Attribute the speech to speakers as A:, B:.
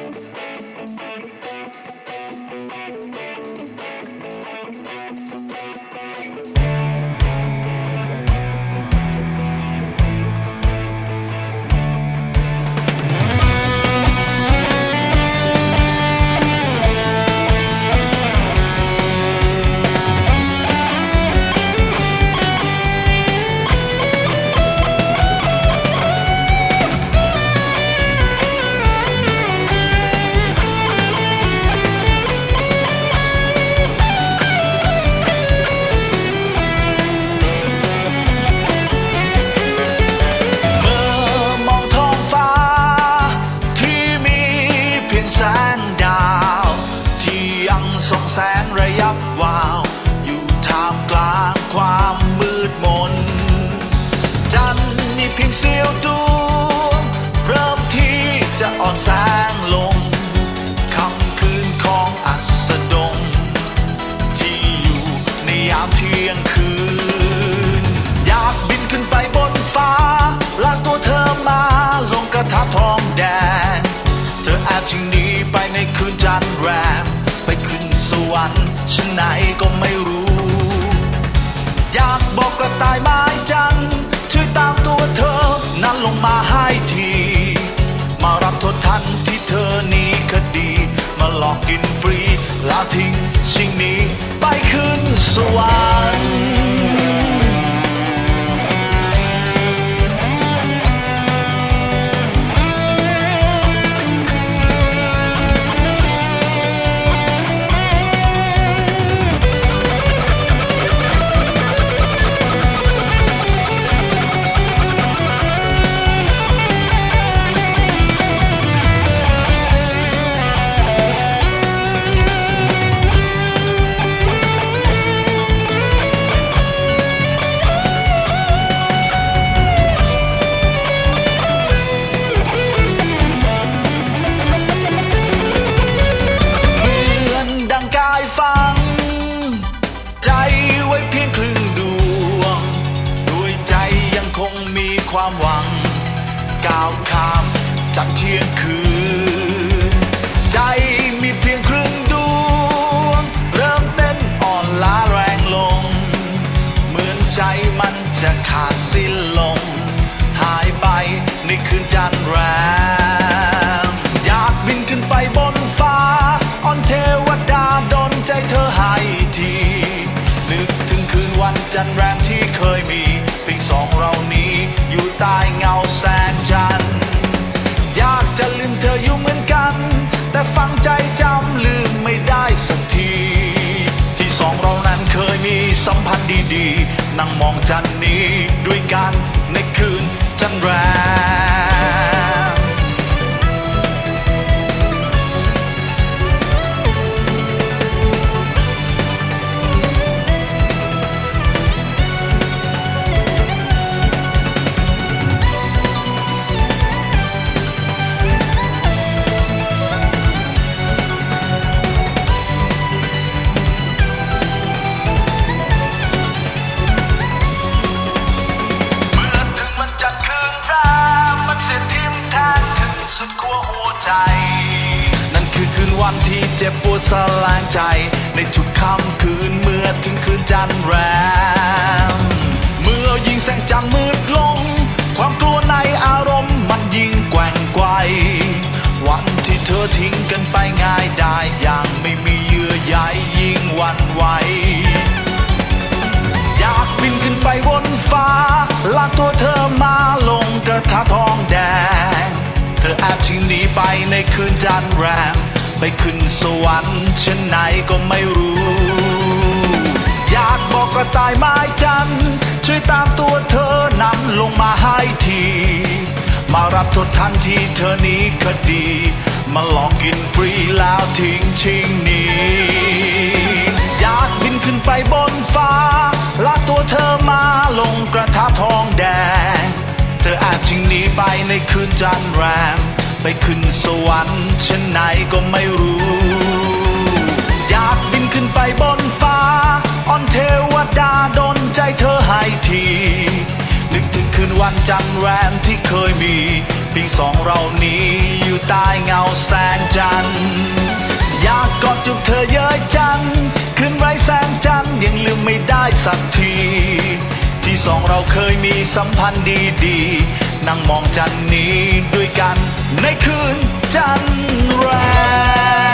A: Thank you. ที่ยงคืน อยากบินขึ้นไปบนฟ้า ลากตัวเธอมาลงกระทะทองแดง เธอแอบชิงหนีไปในคืนจันทร์แรม ไปขึ้นสวรรค์ชั้นไหนก็ไม่รู้ อยากบอกกระต่ายไม้จันทร์ช่วยตามตัวเธอนั้นลงมาให้ที มารับโทษทันที่เธอหนี้คดีมาหลอกกินฟรีแล้วทิ้งสิ่งนี้ไปขึ้นสวรรค์ งก้าวข้ามจากเที่ยงคืน ใจมีเพียงครึ่งดวง เริ่มเต้นอ่อนล้าแรงลง เหมือนใจมันจะขาดสิ้นลม หายไปในคืนจันทร์แรง สัมพันธ์ดีๆ นั่งมองจันนี้ด้วยกันในคืนจันแรง วันที่เจ็บปวดสลายใจ ในทุกค่ำคืนเมื่อถึงคืนจันรแรมเมื่อยิ่งแสงจันมืดลง ความกลัวในอารมณ์มันยิ่งแกว่งไกววันที่เธอทิ้งกันไปง่ายได้อย่างไม่มีเยื่อใยยิ่งวันไหวอยากบินขึ้นไปบนฟ้าลากตัวเธอมาลงกระทะทองแดง เธอแอบทิ้งหนีไปในคืนจันรแรม ไปขึ้นสวรรค์เช่นไหนก็ไม่รู้ อยากบอกกระต่ายไม้จันช่วยตามตัวเธอนำลงมาให้ที มารับโทษทันทีเธอหนี้คดี มาหลอกกินฟรีแล้วทิ้งชิงหนี้อยากบินขึ้นไปบนฟ้าลากตัวเธอมาลงกระทะทองแดง เธออาจชิงหนีไปในคืนจันร์แรม ไปขึ้นสวรรค์เช่นไหนก็ไม่รู้ อยากบินขึ้นไปบนฟ้า อ่อนเทวดาดนใจเธอให้ที นึกถึงคืนวันจันแรมที่เคยมีเพียงสองเรานี้อยู่ใต้เงาแสงจันทร์อยากกอดจุบเธอเยอะจังคืนไร้แสงจันทร์ยังลืมไม่ได้สักที ที่สองเราเคยมีสัมพันธ์ดีๆ นั่งมองจันนี้ด้วยกันในคืนจันแรง